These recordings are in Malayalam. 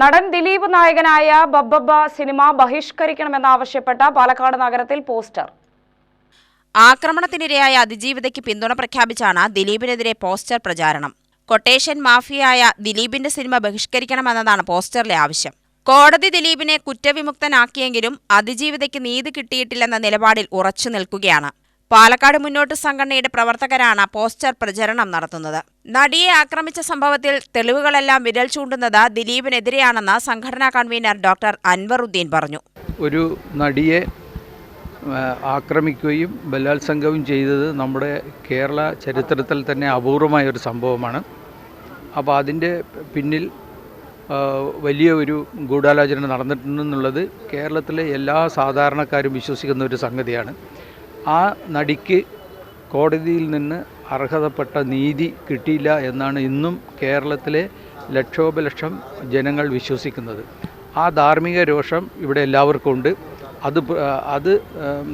നടൻ ദിലീപ് നായകനായ ബബ്ബബ്ബ സിനിമ ബഹിഷ്കരിക്കണമെന്നാവശ്യപ്പെട്ട പാലക്കാട് നഗരത്തിൽ പോസ്റ്റർ. ആക്രമണത്തിനിരയായ അതിജീവിതയ്ക്ക് പിന്തുണ പ്രഖ്യാപിച്ചാണ് ദിലീപിനെതിരെ പോസ്റ്റർ പ്രചാരണം. കൊട്ടേഷൻ മാഫിയായ ദിലീപിന്റെ സിനിമ ബഹിഷ്കരിക്കണമെന്നതാണ് പോസ്റ്ററിലെ ആവശ്യം. കോടതി ദിലീപിനെ കുറ്റവിമുക്തനാക്കിയെങ്കിലും അതിജീവിതയ്ക്ക് നീതി കിട്ടിയിട്ടില്ലെന്ന നിലപാടിൽ ഉറച്ചു നിൽക്കുകയാണ്. പാലക്കാട് മുന്നോട്ട് സംഘടനയുടെ പ്രവർത്തകരാണ് പോസ്റ്റർ പ്രചരണം നടത്തുന്നത്. നടിയെ ആക്രമിച്ച സംഭവത്തിൽ തെളിവുകളെല്ലാം വിരൽ ചൂണ്ടുന്നത് ദിലീപിനെതിരെയാണെന്ന് സംഘടനാ കൺവീനർ ഡോക്ടർ അൻവറുദ്ദീൻ പറഞ്ഞു. ഒരു നടിയെ ആക്രമിക്കുകയും ബലാത്സംഗവും ചെയ്തത് നമ്മുടെ കേരള ചരിത്രത്തിൽ തന്നെ അപൂർവമായ ഒരു സംഭവമാണ്. അപ്പോൾ അതിന്റെ പിന്നിൽ വലിയ ഒരു ഗൂഢാലോചന നടന്നിട്ടുണ്ടെന്നുള്ളത് കേരളത്തിലെ എല്ലാ സാധാരണക്കാരും വിശ്വസിക്കുന്ന ഒരു സംഗതിയാണ്. ആ നടിക്ക് കോടതിയിൽ നിന്ന് അർഹതപ്പെട്ട നീതി കിട്ടിയില്ല എന്നാണ് ഇന്നും കേരളത്തിലെ ലക്ഷോപലക്ഷം ജനങ്ങൾ വിശ്വസിക്കുന്നത്. ആ ധാർമ്മിക രോഷം ഇവിടെ എല്ലാവർക്കും ഉണ്ട്. അത് അത്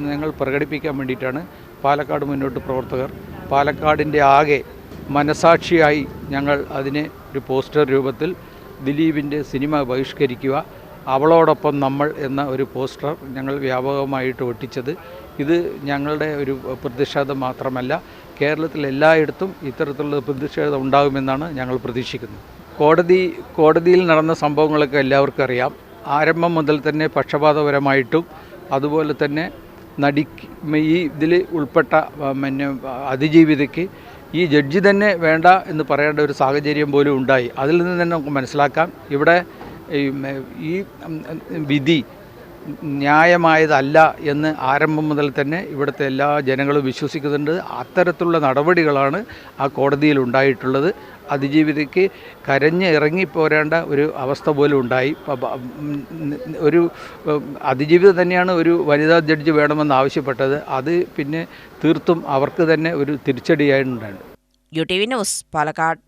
ഞങ്ങൾ പ്രകടിപ്പിക്കാൻ വേണ്ടിയിട്ടാണ് പാലക്കാട് മുന്നോട്ട് പ്രവർത്തകർ പാലക്കാടിന്റെ ആകെ മനസാക്ഷിയായി ഞങ്ങൾ അതിനെ ഒരു പോസ്റ്റർ രൂപത്തിൽ ദിലീപിന്റെ സിനിമ ബഹിഷ്കരിക്കുക. അവളോടൊപ്പം നമ്മൾ എന്ന ഒരു പോസ്റ്റർ ഞങ്ങൾ വ്യാപകമായിട്ട് ഒട്ടിച്ചത്. ഇത് ഞങ്ങളുടെ ഒരു പ്രതിഷേധം മാത്രമല്ല കേരളത്തിൽ എല്ലായിടത്തും ഇത്തരത്തിലുള്ള പ്രതിഷേധം ഉണ്ടാകുമെന്നാണ് ഞങ്ങൾ പ്രതീക്ഷിക്കുന്നത് കോടതി കോടതിയിൽ നടന്ന സംഭവങ്ങളൊക്കെ എല്ലാവർക്കും അറിയാം. ആരംഭം മുതൽ തന്നെ പക്ഷപാതപരമായിട്ടും അതുപോലെ തന്നെ നടി ഈ ഇതിൽ ഉൾപ്പെട്ട പിന്നെ അതിജീവിതയ്ക്ക് ഈ ജഡ്ജി തന്നെ വേണ്ട എന്ന് പറയേണ്ട ഒരു സാഹചര്യം പോലും ഉണ്ടായി. അതിൽ നിന്ന് തന്നെ നമുക്ക് മനസ്സിലാക്കാം. ഇവിടെ ഈ വിധി ന്യായമായതല്ല എന്ന് ആരംഭം മുതൽ തന്നെ ഇവിടുത്തെ എല്ലാ ജനങ്ങളും വിശ്വസിക്കുന്നുണ്ട്. അത്തരത്തിലുള്ള നടപടികളാണ് ആ കോടതിയിൽ ഉണ്ടായിട്ടുള്ളത്. അതിജീവിതയ്ക്ക് കരഞ്ഞ് ഇറങ്ങിപ്പോരേണ്ട ഒരു അവസ്ഥ പോലും ഉണ്ടായി. ഒരു അതിജീവിത തന്നെയാണ് ഒരു വനിതാ ജഡ്ജ് വേണമെന്ന് ആവശ്യപ്പെട്ടത്. അത് പിന്നെ തീർത്തും അവർക്ക് തന്നെ ഒരു തിരിച്ചടിയായിട്ടുണ്ടായിരുന്നു U T V news Palakkad.